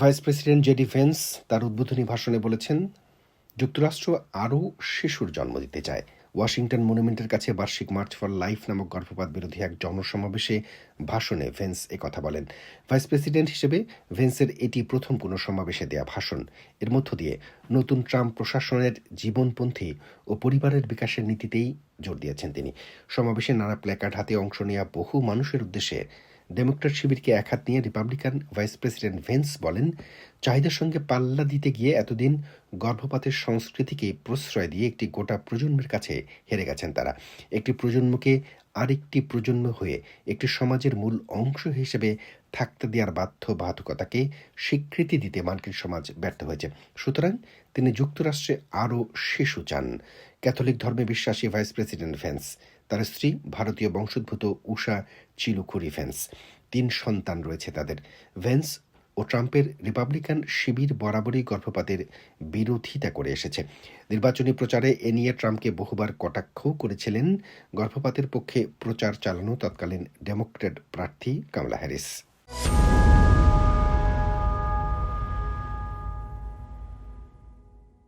Vice president JD veins তার উদ্বোধনী ভাষণে বলেছেন, যুক্তরাষ্ট্র আরও শিশুর জন্ম দিতে চায়। ওয়াশিংটন মনুমেন্টের কাছে বার্ষিক মার্চ ফর লাইফ নামক গর্ভপাত বিরোধী এক জনসমাবেশে ভাষণে ভেন্স কথা বলেন। ভাইস প্রেসিডেন্ট হিসেবে ভেন্সের এটি প্রথম কোনো সমাবেশে দেয়া ভাষণ। এর মধ্য দিয়ে নতুন ট্রাম্প প্রশাসনের জীবনপন্থী ও পরিবারের বিকাশের নীতিতেই জোর দিয়েছেন তিনি। সমাবেশে নানা প্ল্যাকার্ড হাতে অংশ নেওয়া বহু মানুষের উদ্দেশ্যে ডেমোক্র্যাট শিবিরকে একহাত নিয়ে রিপাবলিকান ভাইস প্রেসিডেন্ট ভেন্স বলেন চাহিদার সঙ্গে পাল্লা দিতে গিয়ে এতদিন গর্ভপাতের সংস্কৃতিকে প্রশ্রয় দিয়ে একটি গোটা প্রজন্মের কাছে হেরে গেছেন তারা। একটি প্রজন্মকে আরেকটি প্রজন্ম হয়ে একটি সমাজের মূল অংশ হিসেবে থাকতে দেওয়ার বাধ্যবাধকতাকে স্বীকৃতি দিতে মার্কিন সমাজ ব্যর্থ হয়েছে। সুতরাং তিনি যুক্তরাষ্ট্রে আরও শিশু চান। ক্যাথলিক ধর্মে বিশ্বাসী ভাইস প্রেসিডেন্ট ভেন্স তার স্ত্রী ভারতীয় বংশোদ্ভূত উষা চিলুখুরি ভেন্স তিন সন্তান রয়েছে তাদের। ভেন্স ও ট্রাম্পের রিপাবলিকান শিবির বরাবরই গর্ভপাতের বিরোধিতা করে এসেছে। নির্বাচনী প্রচারে এ নিয়ে ট্রাম্পকে বহুবার কটাক্ষও করেছিলেন। গর্ভপাতের পক্ষে প্রচার চালানো তৎকালীন ডেমোক্রেট প্রার্থী কামলা হ্যারিস।